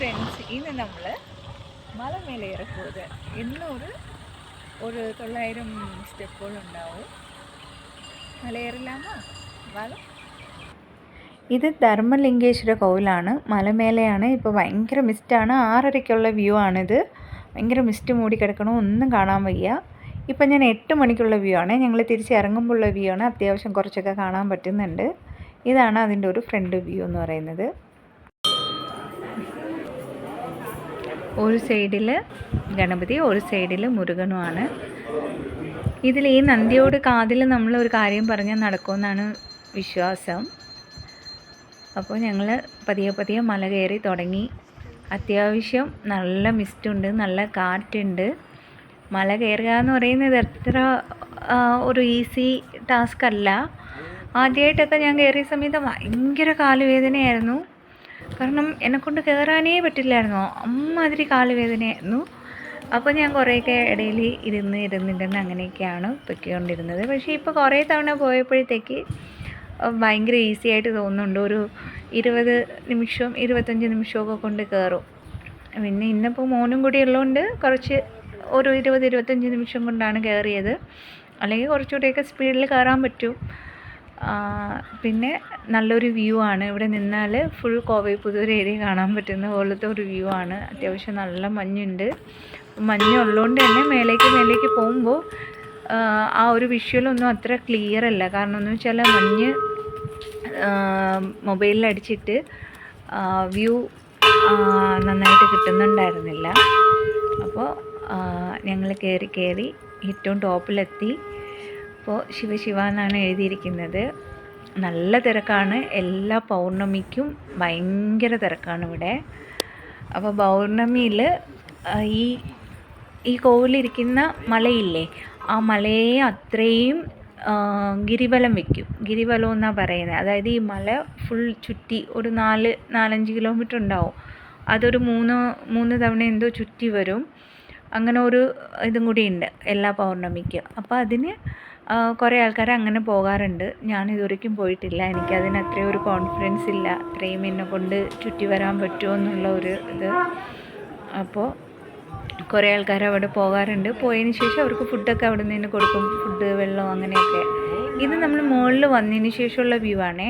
Friends ഇന്ന് നമ്മൾ മലമേലെ ഇറക്കുന്നത് എന്നൊരു ഒരു തൊള്ളായിരം സ്റ്റെപ്പുകളുണ്ടാവും. മലയേറില്ലാമോ വല. ഇത് ധർമ്മലിംഗേശ്വര കോവിലാണ്. മലമേലെയാണ്. ഇപ്പോൾ ഭയങ്കര മിസ്റ്റാണ് ആറരയ്ക്കുള്ള വ്യൂ ആണിത്. ഭയങ്കര മിസ്റ്റ് മൂടി കിടക്കണോ. ഒന്നും കാണാൻ വയ്യ. ഇപ്പം ഞാൻ എട്ട് മണിക്കുള്ള വ്യൂ ആണ്. ഞങ്ങൾ തിരിച്ച് ഇറങ്ങുമ്പോഴുള്ള വ്യൂ ആണ്. അത്യാവശ്യം കുറച്ചൊക്കെ കാണാൻ പറ്റുന്നുണ്ട്. ഇതാണ് അതിന്റെ ഒരു ഫ്രണ്ട് വ്യൂ എന്ന് പറയുന്നത്. ഒരു സൈഡിൽ ഗണപതി ഒരു സൈഡിൽ മുരുകനുമാണ് ഇതിൽ ഈ നന്ദിയോട് കാതിൽ നമ്മൾ ഒരു കാര്യം പറഞ്ഞാൽ നടക്കുമെന്നാണ് വിശ്വാസം. അപ്പോൾ ഞങ്ങൾ പതിയെ പതിയെ മല കയറി തുടങ്ങി. അത്യാവശ്യം നല്ല മിസ്റ്റുണ്ട് നല്ല കാറ്റുണ്ട്. മല കയറുക എന്ന് പറയുന്നത് എത്ര ഒരു ഈസി ടാസ്ക് അല്ല. ആദ്യമായിട്ടൊക്കെ ഞാൻ കയറിയ സമയത്ത് ഭയങ്കര കാലുവേദനയായിരുന്നു. കാരണം എന്നെക്കൊണ്ട് കയറാനേ പറ്റില്ലായിരുന്നു. അമ്മാതിരി കാലുവേദനയായിരുന്നു. അപ്പോൾ ഞാൻ കുറേയൊക്കെ ഇടയിൽ ഇരുന്ന് ഇരുന്നിരുന്ന് അങ്ങനെയൊക്കെയാണ് പൊയ്ക്കൊണ്ടിരുന്നത്. പക്ഷേ ഇപ്പോൾ കുറേ തവണ പോയപ്പോഴത്തേക്ക് ഭയങ്കര ഈസി ആയിട്ട് തോന്നുന്നുണ്ട്. ഒരു ഇരുപത് നിമിഷവും ഇരുപത്തഞ്ച് നിമിഷമൊക്കെ കൊണ്ട് കയറും പിന്നെ ഇന്നിപ്പോൾ മോനും കൂടി ഉള്ളതുകൊണ്ട് കുറച്ച് ഒരു ഇരുപത് ഇരുപത്തഞ്ച് നിമിഷം കൊണ്ടാണ് കയറിയത്. അല്ലെങ്കിൽ കുറച്ചുകൂടെയൊക്കെ സ്പീഡിൽ കയറാൻ പറ്റും. പിന്നെ നല്ലൊരു വ്യൂ ആണ്. ഇവിടെ നിന്നാൽ ഫുൾ കോവൈ പുതൂർ ഏരിയ കാണാൻ പറ്റുന്ന പോലത്തെ ഒരു വ്യൂ ആണ്. അത്യാവശ്യം നല്ല മഞ്ഞുണ്ട്. മഞ്ഞ് ഉള്ളതുകൊണ്ട് തന്നെ മേലേക്ക് മേലേക്ക് പോകുമ്പോൾ ആ ഒരു വിഷ്വലൊന്നും അത്ര ക്ലിയർ അല്ല. കാരണം എന്ന് വെച്ചാൽ മഞ്ഞ് മൊബൈലിൽ അടിച്ചിട്ട് വ്യൂ നന്നായിട്ട് കിട്ടുന്നുണ്ടായിരുന്നില്ല. അപ്പോൾ ഞങ്ങൾ കയറി കയറി ഏറ്റവും ടോപ്പിലെത്തി അപ്പോൾ ശിവശിവ എന്നാണ് എഴുതിയിരിക്കുന്നത്. നല്ല തിരക്കാണ്. എല്ലാ പൗർണമിക്കും ഭയങ്കര തിരക്കാണ് ഇവിടെ. അപ്പോൾ പൗർണമിയിൽ ഈ ഈ കോവിലിരിക്കുന്ന മലയില്ലേ ആ മലയെ അത്രയും ഗിരിബലം ഗിരിവലം വെക്കും. ഗിരിവലം എന്നാണ് പറയുന്നത്. അതായത് ഈ മല ഫുൾ ചുറ്റി ഒരു നാല് നാലഞ്ച് കിലോമീറ്റർ ഉണ്ടാവും. അതൊരു മൂന്ന് മൂന്ന് തവണ എന്തോ ചുറ്റി വരും. അങ്ങനെ ഒരു ഇതും കൂടി ഉണ്ട് എല്ലാ പൗർണമിക്കും. അപ്പോൾ അതിന് കുറേ ആൾക്കാർ അങ്ങനെ പോകാറുണ്ട്. ഞാൻ ഇതുവരേക്കും പോയിട്ടില്ല. എനിക്ക് അതിന് അത്രയും ഒരു കോൺഫിഡൻസ് ഇല്ല. അത്രയും എന്നെ കൊണ്ട് ചുറ്റി വരാൻ പറ്റുമോ എന്നുള്ള ഒരു ഇത്. അപ്പോൾ കുറേ ആൾക്കാർ അവിടെ പോകാറുണ്ട്. പോയതിന് ശേഷം അവർക്ക് ഫുഡൊക്കെ അവിടെ നിന്ന് കൊടുക്കും. ഫുഡ് വെള്ളം അങ്ങനെയൊക്കെ. ഇത് നമ്മൾ മുകളിൽ വന്നതിന് ശേഷമുള്ള വ്യൂ ആണേ.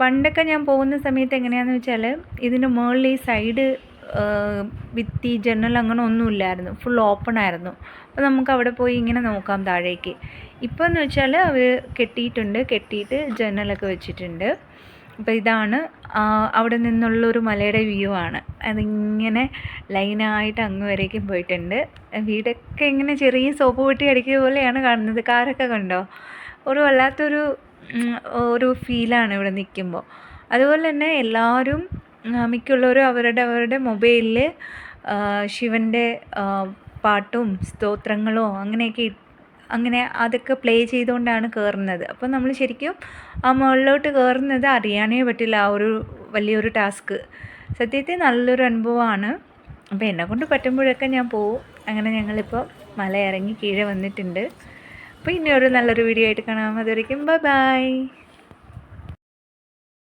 പണ്ടൊക്കെ ഞാൻ പോകുന്ന സമയത്ത് എങ്ങനെയാണെന്ന് വെച്ചാൽ ഇതിന്റെ മുകളിൽ ഈ സൈഡ് ഭിത്തി ജനൽ അങ്ങനെ ഒന്നുമില്ലായിരുന്നു. ഫുൾ ഓപ്പൺ ആയിരുന്നു. അപ്പോൾ നമുക്ക് അവിടെ പോയി ഇങ്ങനെ നോക്കാം താഴേക്ക്. ഇപ്പോൾ എന്ന് വെച്ചാൽ അവർ കെട്ടിയിട്ടുണ്ട്. കെട്ടിയിട്ട് ജനലൊക്കെ വെച്ചിട്ടുണ്ട്. അപ്പോൾ ഇതാണ് അവിടെ നിന്നുള്ളൊരു മലയുടെ വ്യൂ ആണ്. അതിങ്ങനെ ലൈനായിട്ട് അങ്ങ് വരേക്കും പോയിട്ടുണ്ട്. വീടൊക്കെ ഇങ്ങനെ ചെറിയ സോപ്പ് പൊട്ടി അടിക്കുക പോലെയാണ് കാണുന്നത്. കാറൊക്കെ കണ്ടോ? ഒരു വല്ലാത്തൊരു ഒരു ഫീലാണ് ഇവിടെ നിൽക്കുമ്പോൾ അതുപോലെ തന്നെ എല്ലാവരും മിക്കുള്ളവരും അവരുടെ അവരുടെ മൊബൈലിൽ ശിവന്റെ പാട്ടും സ്തോത്രങ്ങളോ അങ്ങനെയൊക്കെ അങ്ങനെ അതൊക്കെ പ്ലേ ചെയ്തുകൊണ്ടാണ് കയറുന്നത് അപ്പോൾ നമ്മൾ ശരിക്കും ആ മുകളിലോട്ട് കയറുന്നത് അറിയാനേ പറ്റില്ല. ആ ഒരു വലിയൊരു ടാസ്ക് സത്യത്തിൽ നല്ലൊരു അനുഭവമാണ്. അപ്പോൾ എന്നെ കൊണ്ട് പറ്റുമ്പോഴൊക്കെ ഞാൻ പോവും. അങ്ങനെ ഞങ്ങളിപ്പോൾ മല ഇറങ്ങി കീഴെ വന്നിട്ടുണ്ട്. അപ്പോൾ ഇനി ഒരു നല്ലൊരു വീഡിയോ ആയിട്ട് കാണാം. അതുവരയ്ക്കും ബൈ ബൈ.